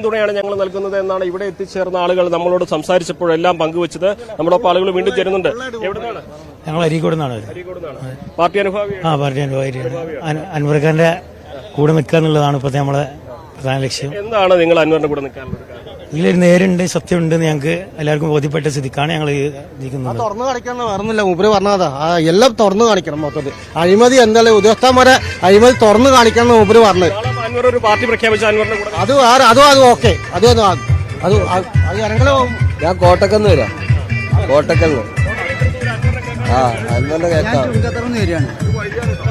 പിന്തുണയാണ് ഞങ്ങൾ നൽകുന്നത് എന്നാണ് ഇവിടെ എത്തിച്ചേർന്ന ആളുകൾ നമ്മളോട് സംസാരിച്ചപ്പോഴെല്ലാം പങ്കുവച്ചത്. നമ്മുടെ ഒപ്പം ആളുകൾ വീണ്ടും ചേരുന്നുണ്ട്. എവിടുന്നാണ്? ഞങ്ങൾ അരീക്കോട് നിന്നാണ് പാർട്ടി അനുഭാവിയാണ്. ആ പാർട്ടി അനുഭവമായിട്ട് അൻവർഖാന്റെ കൂടെ നിൽക്കുക എന്നുള്ളതാണ് ഇപ്പോഴത്തെ നമ്മളെ പ്രധാന ലക്ഷ്യം. എന്താണ് നിങ്ങൾ അൻവറിന്റെ കൂടെ നിൽക്കാൻ? ഇതിലൊരു നേരുണ്ട് സത്യമുണ്ട് എന്ന് ഞങ്ങൾക്ക് എല്ലാവർക്കും ബോധ്യപ്പെട്ട സ്ഥിതിക്കാണ് ഞങ്ങൾ ഇരിക്കുന്നത്. തുറന്നു കാണിക്കണം പറഞ്ഞില്ല മൂപ്പര് പറഞ്ഞതാ. ആ എല്ലാം തുറന്നു കാണിക്കണം മൊത്തത്തിൽ. അഴിമതി എന്തായാലും ഉദ്യോഗസ്ഥന്മാരെ അഴിമതി തുറന്നു കാണിക്കണം എന്ന് മൂപ്പര് പറഞ്ഞത്. അൻവർ ഒരു പാർട്ടി പ്രഖ്യാപിച്ച അൻവറിന്റെ കൂടെ. അത് അതും അത് ഓക്കെ. അത് അത് അത് അത് ഞാൻ കോട്ടക്കന്ന് വരാം. കോട്ടക്കന്ന് ആ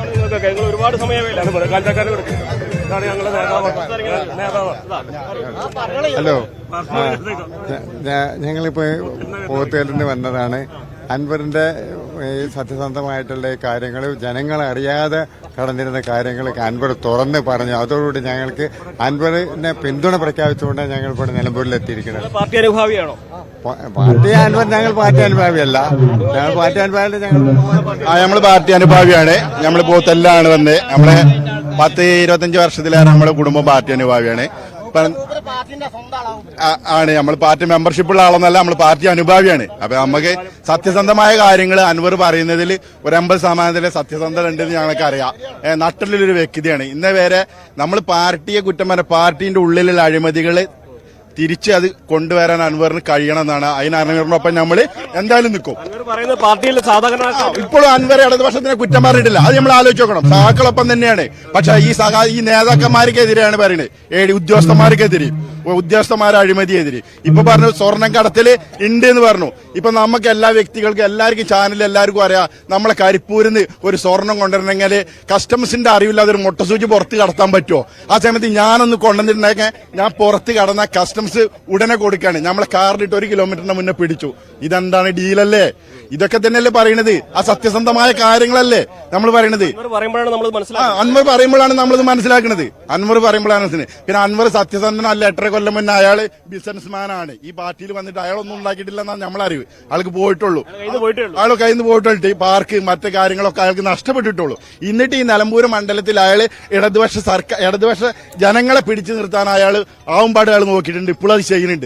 നിങ്ങൾക്കൊക്കെ നിങ്ങൾ ഒരുപാട് സമയമേ. ഹലോ. ഞങ്ങളിപ്പോ പോത്തേലിന് നിന്ന് വന്നതാണ്. അൻവറിന്റെ ഈ സത്യസന്ധമായിട്ടുള്ള ഈ കാര്യങ്ങൾ ജനങ്ങൾ അറിയാതെ കടന്നിരുന്ന കാര്യങ്ങൾ അൻവർ തുറന്ന് പറഞ്ഞു. അതോടുകൂടി ഞങ്ങൾക്ക് അൻവറിനെ പിന്തുണ പ്രഖ്യാപിച്ചുകൊണ്ട് ഞങ്ങൾ ഇവിടെ നിലമ്പൂരിൽ എത്തിയിരിക്കുന്നത് പാർട്ടി അനുഭാവിയാണോ? പാർട്ടി അൻവർ ഞങ്ങൾ പാർട്ടി അനുഭാവിയല്ല. ഞങ്ങൾ പാർട്ടി അനുഭാവിയല്ല ഞങ്ങൾ ആ നമ്മൾ പാർട്ടി അനുഭാവിയാണ്. നമ്മൾ ആണ് വന്ന്. നമ്മളെ പത്ത് ഇരുപത്തഞ്ച് വർഷത്തിലാണ് നമ്മുടെ കുടുംബം പാർട്ടി അനുഭാവിയാണ്. ആണ്. നമ്മൾ പാർട്ടി മെമ്പർഷിപ്പ് ഉള്ള ആളൊന്നല്ല നമ്മൾ പാർട്ടി അനുഭാവിയാണ്. അപ്പൊ നമുക്ക് സത്യസന്ധമായ കാര്യങ്ങൾ അൻവർ പറയുന്നതിൽ ഒരു അമ്പത് ശതമാനത്തിലെ സത്യസന്ധത ഉണ്ടെന്ന് ഞങ്ങൾക്ക് അറിയാം. നട്ടിലൊരു വ്യക്തിയാണ്. ഇന്നേ വരെ നമ്മൾ പാർട്ടിയെ കുറ്റം പറഞ്ഞ പാർട്ടിന്റെ ഉള്ളിലുള്ള അഴിമതികൾ തിരിച്ച് അത് കൊണ്ടുവരാൻ അൻവറിന് കഴിയണമെന്നാണ്. അതിന് അൻവറിനൊപ്പം നമ്മൾ എന്തായാലും നിൽക്കും. പാർട്ടിയിൽ സാധാരണ ഇപ്പോഴും അൻവർ ഇടതുപക്ഷത്തിനെ കുറ്റം പറഞ്ഞിട്ടില്ല. അത് നമ്മൾ ആലോചിച്ച് നോക്കണം സഹാക്കളൊപ്പം തന്നെയാണ്. പക്ഷെ ഈ സഹാ ഈ നേതാക്കന്മാർക്കെതിരെയാണ് പറയുന്നത്. ഏഴ് ഉദ്യോഗസ്ഥന്മാർക്കെതിരെ ഉദ്യോഗസ്ഥന്മാരെ അഴിമതിയെതിരെ ഇപ്പൊ പറഞ്ഞു സ്വർണം കടത്തിൽ ഉണ്ട് എന്ന് പറഞ്ഞു. ഇപ്പൊ നമുക്ക് എല്ലാ വ്യക്തികൾക്കും എല്ലാവർക്കും ചാനൽ എല്ലാവർക്കും അറിയാം. നമ്മളെ കരിപ്പൂരിന്ന് ഒരു സ്വർണം കൊണ്ടുവരണമെങ്കിൽ കസ്റ്റംസിന്റെ അറിവില്ലാതെ ഒരു മുട്ട മുട്ടസൂചി പുറത്ത് കടത്താൻ പറ്റുമോ ആ സമയത്ത് ഞാനൊന്ന് കൊണ്ടുവന്നിട്ടുണ്ടെങ്കിൽ ഞാൻ പുറത്ത് കടന്ന കസ്റ്റംസ് ഉടനെ കൊടുക്കുകയാണ്. നമ്മളെ കാറിലിട്ട് ഒരു കിലോമീറ്ററിന് മുന്നേ പിടിച്ചു. ഇതെന്താണ് ഡീലല്ലേ ഇതൊക്കെ തന്നെയല്ലേ പറയണത്? ആ സത്യസന്ധമായ കാര്യങ്ങളല്ലേ നമ്മൾ പറയണത്? അൻവർ പറയുമ്പോഴാണ് നമ്മളിത് മനസ്സിലാക്കുന്നത്. അൻവർ പറയുമ്പോഴാണ് മനസ്സിലാക്കുന്നത്. പിന്നെ അൻവർ സത്യസന്ധനല്ല എട്ടര കൊല്ലം മുന്നേ അയാൾ ബിസിനസ്മാൻ ആണ്. ഈ പാർട്ടിയിൽ വന്നിട്ട് അയാളൊന്നും ഉണ്ടാക്കിയിട്ടില്ലെന്നാണ് നമ്മളറിവ് ആൾക്ക് പോയിട്ടുള്ളൂ. കയ്യിൽ നിന്ന് പോയിട്ടുള്ളൂ. അയാൾ കയ്യിൽ പോയിട്ടുണ്ട് ഈ പാർക്ക് മറ്റു കാര്യങ്ങളൊക്കെ അയാൾക്ക് നഷ്ടപ്പെട്ടിട്ടുള്ളൂ. എന്നിട്ട് ഈ നിലമ്പൂർ മണ്ഡലത്തിൽ അയാൾ ഇടതുപക്ഷ സർക്കാർ ഇടതുപക്ഷ ജനങ്ങളെ പിടിച്ചു നിർത്താൻ അയാൾ ആവുമ്പാട് അയാൾ നോക്കിയിട്ടുണ്ട്. ഇപ്പോഴും അത് ചെയ്യുന്നുണ്ട്.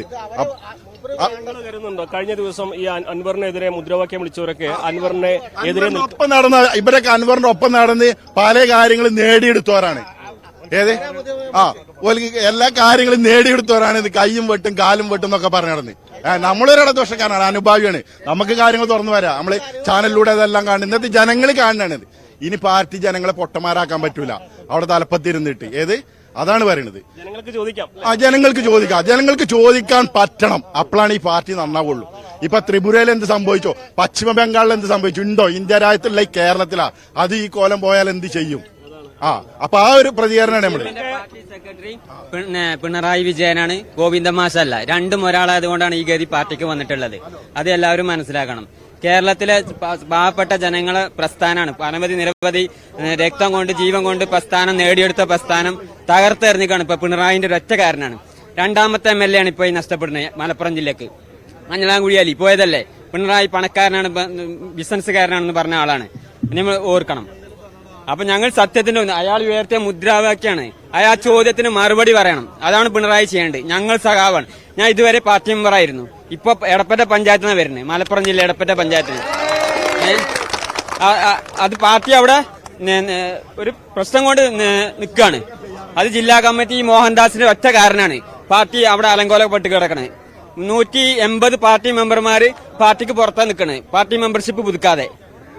കരുതുന്നുണ്ടോ? കഴിഞ്ഞ ദിവസം ഈ അൻ- അൻവറിനെതിരെ മുദ്രാവാക്യം വിളിച്ചവരൊക്കെ അൻവറിനെ എതിരെ ഒപ്പം നടന്ന ഇവരൊക്കെ അൻവറിന്റെ ഒപ്പം നടന്ന് പല കാര്യങ്ങളും നേടിയെടുത്തവരാണ്. ഏത്? ആ ഓലിക്ക് എല്ലാ കാര്യങ്ങളും നേടിയെടുത്തവരാണ് ഇത് കൈയും വെട്ടും കാലും വെട്ടും എന്നൊക്കെ പറഞ്ഞു നടന്ന്. ഏ, നമ്മളൊരു ഇടദോഷക്കാരനാണ് അനുഭാവിയാണ്. നമുക്ക് കാര്യങ്ങൾ തുറന്നു വരാം. നമ്മൾ ചാനലിലൂടെ അതെല്ലാം കാണുന്നത്. ഇന്നത്തെ ജനങ്ങൾ കാണുന്നതാണ് ഇത്. ഇനി പാർട്ടി ജനങ്ങളെ പൊട്ടന്മാരാക്കാൻ പറ്റൂല. അവിടെ തലപ്പത്തിരുന്നിട്ട്. ഏത്? അതാണ് പറയുന്നത് ആ ജനങ്ങൾക്ക് ചോദിക്കാം. ജനങ്ങൾക്ക് ചോദിക്കാൻ പറ്റണം. അപ്പോഴാണ് ഈ പാർട്ടി നന്നാവുള്ളൂ. ഇപ്പൊ ത്രിപുരയിൽ എന്ത് സംഭവിച്ചോ? പശ്ചിമ ബംഗാളിൽ എന്ത് സംഭവിച്ചു? ഉണ്ടോ? ഇന്ത്യ രാജ്യത്തുള്ള ഈ കേരളത്തിലാ. അത് ഈ കോലം പോയാൽ എന്ത് ചെയ്യും? ആ അപ്പൊ ആ ഒരു പ്രതികരണമാണ് നമ്മൾ പിന്നെ പിണറായി വിജയനാണ് ഗോവിന്ദ മാഷല്ല. രണ്ടും ഒരാളായതുകൊണ്ടാണ് ഈ ഗതി പാർട്ടിക്ക് വന്നിട്ടുള്ളത്. അത് എല്ലാവരും മനസ്സിലാക്കണം. കേരളത്തിലെ പാവപ്പെട്ട ജനങ്ങളെ പ്രസ്ഥാനമാണ് അനവധി നിരവധി രക്തം കൊണ്ട് ജീവൻ കൊണ്ട് പ്രസ്ഥാനം നേടിയെടുത്ത പ്രസ്ഥാനം തകർത്തെറിഞ്ഞിക്കാണ് ഇപ്പൊ പിണറായിന്റെ ഒറ്റ കാരനാണ് രണ്ടാമത്തെ എം എൽ എ ആണ് ഇപ്പൊ ഈ നഷ്ടപ്പെടുന്നത് മലപ്പുറം ജില്ലക്ക്. മഞ്ഞളാംകുഴി അലി പോയതല്ലേ? പിണറായി പണക്കാരനാണ് ബിസിനസ്സുകാരനാണെന്ന് പറഞ്ഞ ആളാണ്. നമ്മൾ ഓർക്കണം. അപ്പൊ ഞങ്ങൾ സത്യത്തിന്റെ അയാൾ ഉയർത്തിയ മുദ്രാവാക്യാണ്. അയാൾ ചോദ്യത്തിന് മറുപടി പറയണം. അതാണ് പിണറായി ചെയ്യേണ്ടത്. ഞങ്ങൾ സഖാവാണ്. ഞാൻ ഇതുവരെ പാർട്ടി മെമ്പറായിരുന്നു ഇപ്പൊ എടപ്പറ്റ പഞ്ചായത്തിനാണ് വരുന്നത് മലപ്പുറം ജില്ല എടപ്പറ്റ ആ- അത് പാർട്ടി അവിടെ ഒരു പ്രശ്നം കൊണ്ട് നിൽക്കുകയാണ് അത് ജില്ലാ കമ്മിറ്റി മോഹൻദാസിന്റെ ഒറ്റ കാരനാണ്. പാർട്ടി അവിടെ അലങ്കോലപ്പെട്ട് കിടക്കണേ. നൂറ്റി എൺപത് പാർട്ടി മെമ്പർമാര് പാർട്ടിക്ക് പുറത്താ നിൽക്കണേ പാർട്ടി മെമ്പർഷിപ്പ് പുതുക്കാതെ.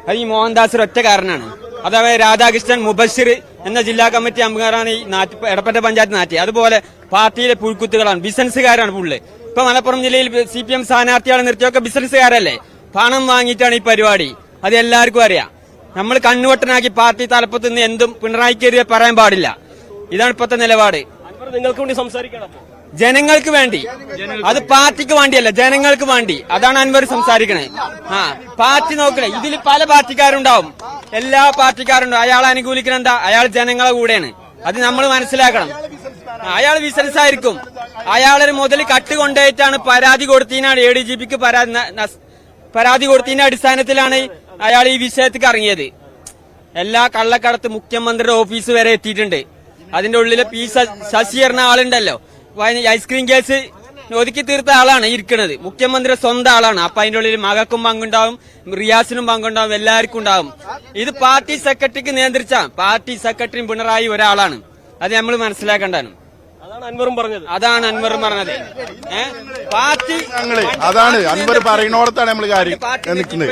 അത് ഈ മോഹൻദാസിന്റെ ഒറ്റ കാരനാണ്. അഥവാ രാധാകൃഷ്ണൻ മുബഷിർ എന്ന ജില്ലാ കമ്മിറ്റി അംഗങ്ങളാണ് ഈ നാട്ടി എടപ്പറ്റ പഞ്ചായത്ത് നാട്ടി അതുപോലെ പാർട്ടിയിലെ പുഴുക്കുത്തുകളാണ് ബിസിനസ്സുകാരാണ് പുള്ളി ഇപ്പൊ മലപ്പുറം ജില്ലയിൽ സി പി എം സ്ഥാനാർത്ഥികളെ നിർത്തിയൊക്കെ ബിസിനസ്സുകാരല്ലേ? പണം വാങ്ങിയിട്ടാണ് ഈ പരിപാടി. അത് എല്ലാവർക്കും അറിയാം. നമ്മൾ കണ്ണുവട്ടനാക്കി പാർട്ടി തലപ്പത്ത് നിന്ന് എന്തും പിണറായിക്കെതിരെ പറയാൻ പാടില്ല. ഇതാണ് ഇപ്പോഴത്തെ നിലപാട്. നിങ്ങൾക്ക് വേണ്ടി സംസാരിക്കണം ജനങ്ങൾക്ക് വേണ്ടി. അത് പാർട്ടിക്ക് വേണ്ടിയല്ല ജനങ്ങൾക്ക് വേണ്ടി. അതാണ് അൻവർ സംസാരിക്കണേ. ആ പാർട്ടി നോക്കണേ. ഇതിൽ പല പാർട്ടിക്കാരുണ്ടാവും. എല്ലാ പാർട്ടിക്കാരുണ്ട്. അയാൾ അനുകൂലിക്കണ എന്താ? അയാൾ ജനങ്ങളെ കൂടെയാണ്. അത് നമ്മൾ മനസ്സിലാക്കണം. അയാൾ ബിസിനസ് ആയിരിക്കും അയാളൊരു മുതൽ കട്ട് കൊണ്ടുപോയിട്ടാണ് പരാതി കൊടുത്തതിനാണ് എ ഡി ജി പിക്ക് പരാതി പരാതി കൊടുത്തതിന്റെ അടിസ്ഥാനത്തിലാണ് അയാൾ ഈ വിഷയത്തിക്ക് ഇറങ്ങിയത്. എല്ലാ കള്ളക്കടത്ത് മുഖ്യമന്ത്രിയുടെ ഓഫീസ് വരെ എത്തിയിട്ടുണ്ട്. അതിന്റെ ഉള്ളിലെ പി ശശി എന്ന ആളുണ്ടല്ലോ. ഐസ്ക്രീം കേസ് ഒതുക്കി തീർത്ത ആളാണ് ഇരിക്കുന്നത് മുഖ്യമന്ത്രി സ്വന്തം ആളാണ്. അപ്പൊ അതിന്റെ ഉള്ളിൽ മകക്കും പങ്കുണ്ടാവും റിയാസിനും പങ്കുണ്ടാവും എല്ലാവർക്കും ഉണ്ടാവും. ഇത് പാർട്ടി സെക്രട്ടറിക്ക് നിയന്ത്രിച്ച പാർട്ടി സെക്രട്ടറി പിണറായി ഒരാളാണ്. അത് നമ്മൾ മനസ്സിലാക്കേണ്ടതാണ്. അതാണ് അൻവറും പറഞ്ഞത്. അതാണ് അൻവർ പറഞ്ഞത്. പാർട്ടി അതാണ്. അൻവർ പറയുന്നോടത്താണ് നമ്മൾ കാര്യം നിൽക്കുന്നത്.